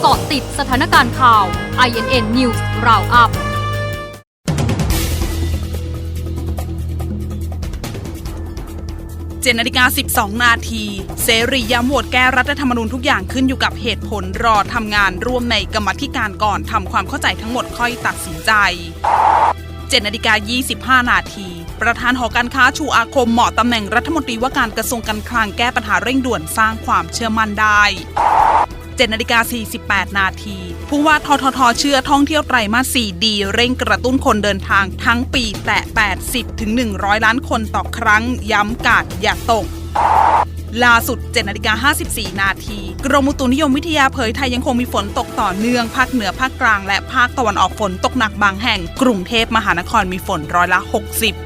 เกาะติดสถานการณ์ข่าว INN News Roundup เจดนาฬิกา12 นาที เสรีย้ำโหวตแก้รัฐธรรมนูญทุกอย่างขึ้นอยู่กับเหตุผลรอทำงานร่วมในกรรมธิการก่อนทำความเข้าใจทั้งหมดค่อยตัดสินใจ7นาฬิกา25 นาที ประธานหอการค้าชูอาคมเหมาะตำแหน่งรัฐมนตรีว่าการกระทรวงการคลังแก้ปัญหาเร่งด่วนสร้างความเชื่อมั่นได้ 7นาฬิกา48 นาที ผู้ว่าทททเชื่อท่องเที่ยวไตรมาส 4 ดี เร่งกระตุ้นคนเดินทางทั้งปีแต่ 80 ถึง 100 ล้านคนต่อครั้ง ย้ำกาดอย่าตกล่าสุด7นาฬิกา54 นาที กรมอุตุนิยมวิทยาเผยไทยยังคงมีฝนตกต่อเนื่อง ภาคเหนือภาคกลางและภาคตะวันออกฝนตกหนักบางแห่ง กรุงเทพมหานครมีฝนร้อยละ 60